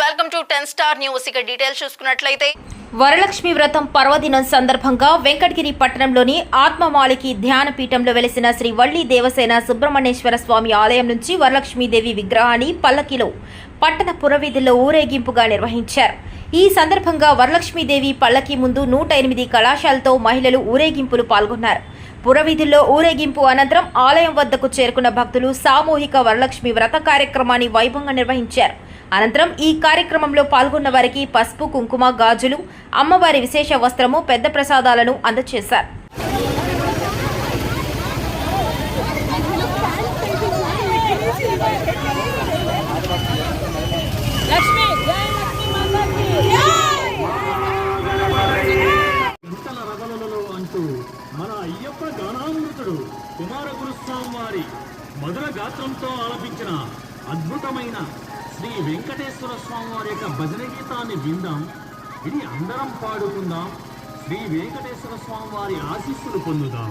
Welcome to ten star news. ఇక details చూసుకున్నట్లయితే వరలక్ష్మి వ్రతం పర్వదినం సందర్భంగా వెంకటగిరి పట్టణంలోని ఆత్మమాలికి ధ్యాన పీఠంలో వెలిసిన శ్రీ వల్లి దేవసేన సుబ్రహ్మణ్యేశ్వర స్వామి ఆలయం నుంచి వరలక్ష్మీదేవి విగ్రహాన్ని పల్లకిలో పట్టణ పురవీధుల్లో ఊరేగింపుగా నిర్వహించారు. ఈ సందర్భంగా వరలక్ష్మీదేవి పల్లకి ముందు నూట ఎనిమిది కళాశాలతో మహిళలు ఊరేగింపులు పాల్గొన్నారు. పురవీధుల్లో ఊరేగింపు అనంతరం ఆలయం వద్దకు చేరుకున్న భక్తులు సామూహిక వరలక్ష్మి వ్రత కార్యక్రమాన్ని వైభవంగా నిర్వహించారు. అనంతరం ఈ కార్యక్రమంలో పాల్గొన్న వారికి పసుపు కుంకుమ గాజులు అమ్మవారి విశేష వస్త్రము పెద్ద ప్రసాదాలను అందజేశారు మన అయ్యప్ప గానామృతుడు కుమారగురుస్వామి వారి మధుర గాత్రంతో ఆలపించిన అద్భుతమైన శ్రీ వెంకటేశ్వర స్వామి వారి యొక్క భజన గీతాన్ని విందాం. ఇది అందరం పాడుకుందాం. శ్రీ వెంకటేశ్వర స్వామి వారి ఆశీస్సులు పొందుదాం.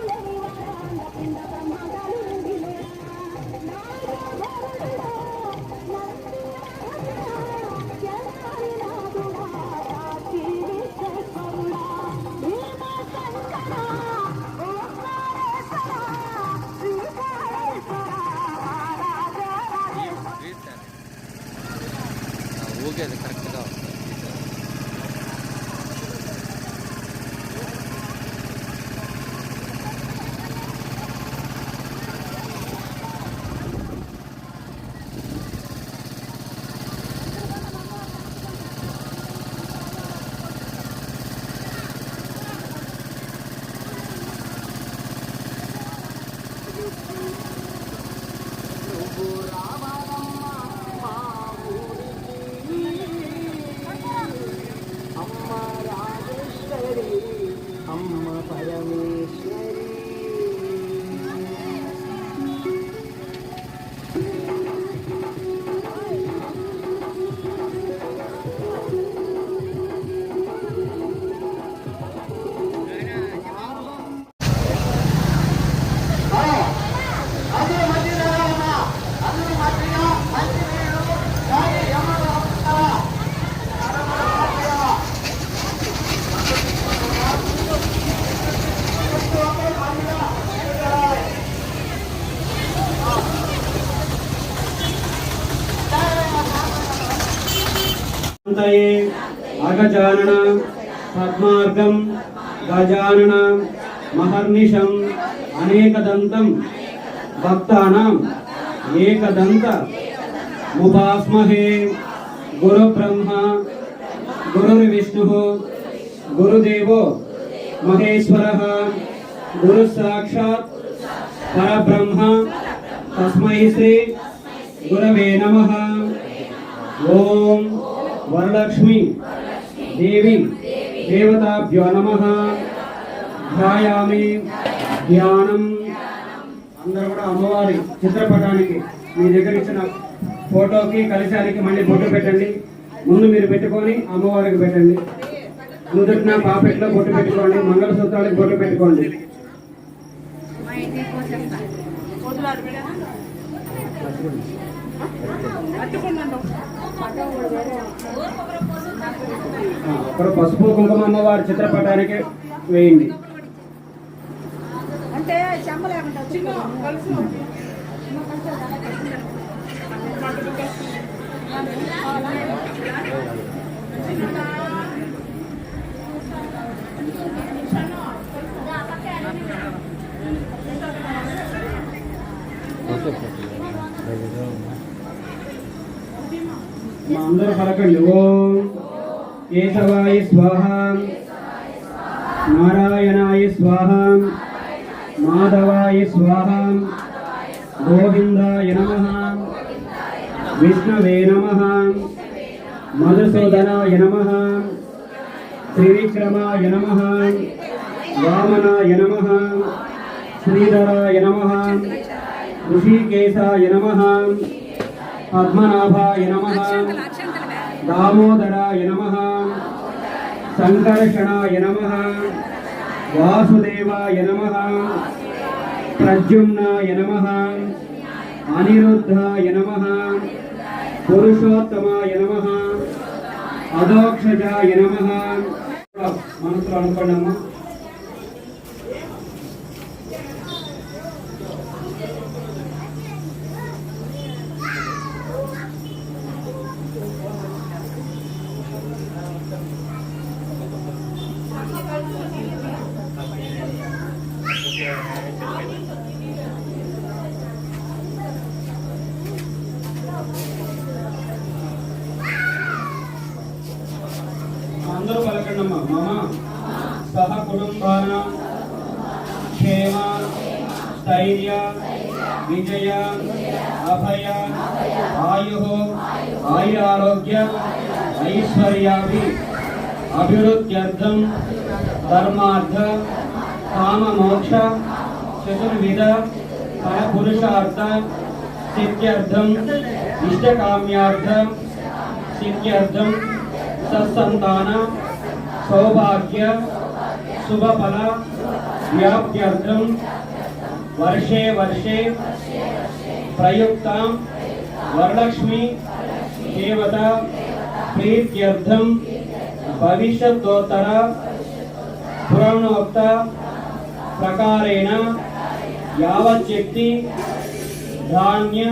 అగజానన పద్మార్గం గజానన మహర్నిషం అనేకదంతం భక్తానాం ఏకదంత ముపాస్మహే గురు బ్రహ్మ గురుర్విష్ణు గురుదేవో మహేశ్వర గురు సాక్షాత్ పరబ్రహ్మ తస్మై శ్రీ గురవే నమ. ఓం వరలక్ష్మి దేవి దేవతాభ్యో నమ. ధ్యాయామి ధ్యానం. అందరూ కూడా అమ్మవారి చిత్రపటానికి మీ దగ్గర ఇచ్చిన ఫోటోకి కలశానికి మళ్ళీ బొట్టు పెట్టండి. ముందు మీరు పెట్టుకొని అమ్మవారికి పెట్టండి. నుదుటిన పాపెట్లో బొట్టు పెట్టుకోండి మంగళసూత్రాలకు బొట్టు పెట్టుకోండి. అక్కడ పసుపు కుంకుమ అమ్మవారి చిత్రపటానికి వేయండి. అంటే చెమ్మ లేకుండా చిన్న అందరూ పలకండి ఓం కేశవాయ స్వాహ. నారాయణాయ స్వాహ. మాధవాయ స్వాహ. గోవిందాయ నమ. విష్ణవే నమ. మధుసూదనాయ నమ. త్రివిక్రమాయ నమ. వామనాయ నమ. శ్రీధరాయ నమ. ఋషికేశాయ నమ. పద్మనాభాయ నమ. దామోదరాయ నమ. సంకర్షణాయ నమ. వాసుదేవాయ నమ. ప్రద్యుమ్నాయ నమ. అనిరుద్ధాయ నమ. పురుషోత్తమాయ నమ. అదోక్షజాయ నమ. మనసులో అనుకోండి అందరూ పలకండి అమ్మా మమ సహ కుటుంబాన క్షేమ స్థైర్య విజయ అభయ ఆయు ఆయురారోగ్య ఐశ్వర్యాభి అభివృద్ధ్యర్థం ధర్మార్థ काम मोक्ष चतुर्विध परपुरुषार्थ सिद्ध्यर्थम इष्टकाम्यार्थ सिद्ध्यर्थम सत्संतान सौभाग्य शुभफल व्याप्त्यर्थम वर्षे वर्षे प्रयुक्ता वरलक्ष्मी देवता प्रीत्यर्थम भविष्योत्तर पुराणोक्ता प्रकारेण यावत् शक्ति धान्य